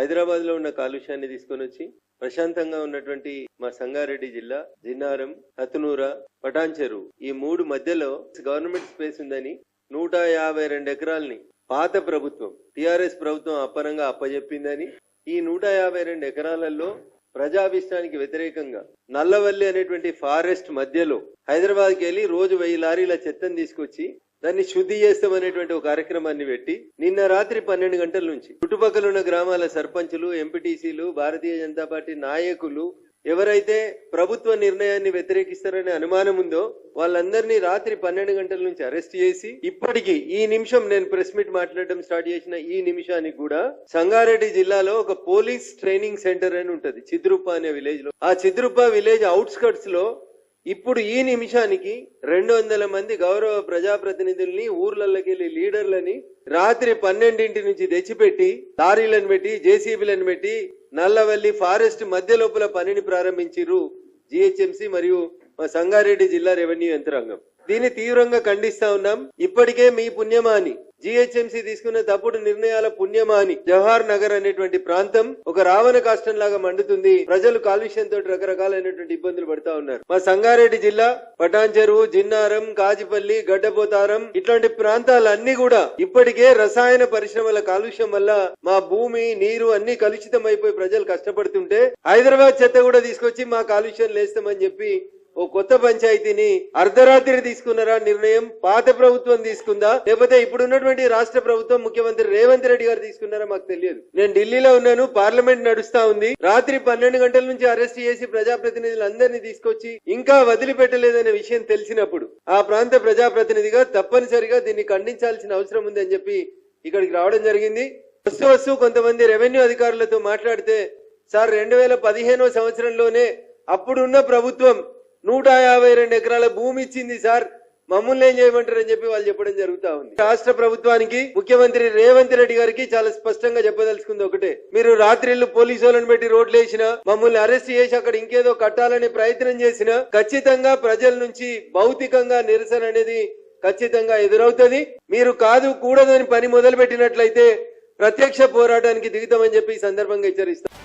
హైదరాబాద్లో ఉన్న కాలుష్యాన్ని తీసుకొని వచ్చి ప్రశాంతంగా ఉన్నటువంటి మా సంగారెడ్డి జిల్లా జిన్నారం హతునూర పటాన్చెరు ఈ మూడు మధ్యలో గవర్నమెంట్ స్పేస్ ఉందని నూట యాభై రెండు ఎకరాల్ని పాత ప్రభుత్వం టిఆర్ఎస్ ప్రభుత్వం అప్పనంగా అప్పజెప్పిందని ఈ నూట యాభై రెండు ఎకరాలలో ప్రజాభిష్టానికి వ్యతిరేకంగా నల్లవల్లి అనేటువంటి ఫారెస్ట్ మధ్యలో హైదరాబాద్కి వెళ్ళి రోజు వెయ్యి లారీల చెత్తను తీసుకొచ్చి దాన్ని శుద్ధి చేస్తామనేటువంటి ఒక కార్యక్రమాన్ని పెట్టి నిన్న రాత్రి పన్నెండు గంటల నుంచి చుట్టుపక్కల ఉన్న గ్రామాల సర్పంచులు ఎంపీటీసీలు భారతీయ జనతా పార్టీ నాయకులు ఎవరైతే ప్రభుత్వ నిర్ణయాన్ని వ్యతిరేకిస్తారనే అనుమానం ఉందో వాళ్ళందరినీ రాత్రి పన్నెండు గంటల నుంచి అరెస్ట్ చేసి ఇప్పటికీ ఈ నిమిషం నేను ప్రెస్ మీట్ మాట్లాడడం స్టార్ట్ చేసిన ఈ నిమిషానికి కూడా సంగారెడ్డి జిల్లాలో ఒక పోలీస్ ట్రైనింగ్ సెంటర్ అని ఉంటది. చిద్రుప్ప అనే విలేజ్లో ఆ చిద్రుప్ప విలేజ్ అవుట్స్కట్స్లో ఇప్పుడు ఈ నిమిషానికి రెండు వందల మంది గౌరవ ప్రజాప్రతినిధుల్ని ఊర్లలోకి వెళ్ళి లీడర్లని రాత్రి పన్నెండింటి నుంచి తెచ్చిపెట్టి లారీలను పెట్టి జేసీబీలను పెట్టి నల్లవల్లి ఫారెస్ట్ మధ్య లోపల పనిని ప్రారంభించిర్రు జిహెచ్ఎంసి మరియు సంగారెడ్డి జిల్లా రెవెన్యూ యంత్రాంగం. దీన్ని తీవ్రంగా ఖండిస్తా ఉన్నాం. ఇప్పటికే మీ పుణ్యమా అని జిహెచ్ఎంసీ తీసుకున్న తప్పుడు నిర్ణయాల పుణ్యమా అని జవహర్ నగర్ అనేటువంటి ప్రాంతం ఒక రావణ కాష్టం లాగా మండుతుంది. ప్రజలు కాలుష్యంతో రకరకాలైనటువంటి ఇబ్బందులు పడతా ఉన్నారు. మా సంగారెడ్డి జిల్లా పటాన్చెరువు జిన్నారం కాజిపల్లి గడ్డపోతారం ఇట్లాంటి ప్రాంతాలన్నీ కూడా ఇప్పటికే రసాయన పరిశ్రమల కాలుష్యం వల్ల మా భూమి నీరు అన్ని కలుషితం అయిపోయి ప్రజలు కష్టపడుతుంటే హైదరాబాద్ చెత్త కూడా తీసుకొచ్చి మా కాలుష్యం లేస్తామని చెప్పి ఓ కొత్త పంచాయతీని అర్ధరాత్రి తీసుకున్నారా నిర్ణయం పాత ప్రభుత్వం తీసుకుందా? లేకపోతే ఇప్పుడు ఉన్నటువంటి రాష్ట్ర ప్రభుత్వం ముఖ్యమంత్రి రేవంత్ రెడ్డి గారు తీసుకున్నారా? మాకు తెలియదు. నేను ఢిల్లీలో ఉన్నాను పార్లమెంట్ నడుస్తా ఉంది. రాత్రి పన్నెండు గంటల నుంచి అరెస్ట్ చేసి ప్రజాప్రతినిధులందరినీ తీసుకొచ్చి ఇంకా వదిలిపెట్టలేదనే విషయం తెలిసినప్పుడు ఆ ప్రాంత ప్రజాప్రతినిధిగా తప్పనిసరిగా దీన్ని ఖండించాల్సిన అవసరం ఉంది అని చెప్పి ఇక్కడికి రావడం జరిగింది. వస్తూ వస్తూ కొంతమంది రెవెన్యూ అధికారులతో మాట్లాడితే సార్ రెండు వేల పదిహేనో సంవత్సరంలోనే అప్పుడున్న ప్రభుత్వం నూట యాభై రెండు ఎకరాల భూమి ఇచ్చింది సార్. మమ్మల్ని ఏం చేయమంటారని చెప్పి వాళ్ళు చెప్పడం జరుగుతా ఉంది. రాష్ట్ర ప్రభుత్వానికి ముఖ్యమంత్రి రేవంత్ రెడ్డి గారికి చాలా స్పష్టంగా చెప్పదలుచుకుంది ఒకటే. మీరు రాత్రిళ్ళు పోలీసు వాళ్ళని పెట్టి రోడ్లు వేసిన మమ్మల్ని అరెస్ట్ చేసి అక్కడ ఇంకేదో కట్టాలనే ప్రయత్నం చేసిన ఖచ్చితంగా ప్రజల నుంచి భౌతికంగా నిరసన అనేది ఖచ్చితంగా ఎదురవుతది. మీరు కాదు కూడదని పని మొదలు పెట్టినట్లయితే ప్రత్యక్ష పోరాటానికి దిగుతామని చెప్పి ఈ సందర్భంగా హెచ్చరిస్తాం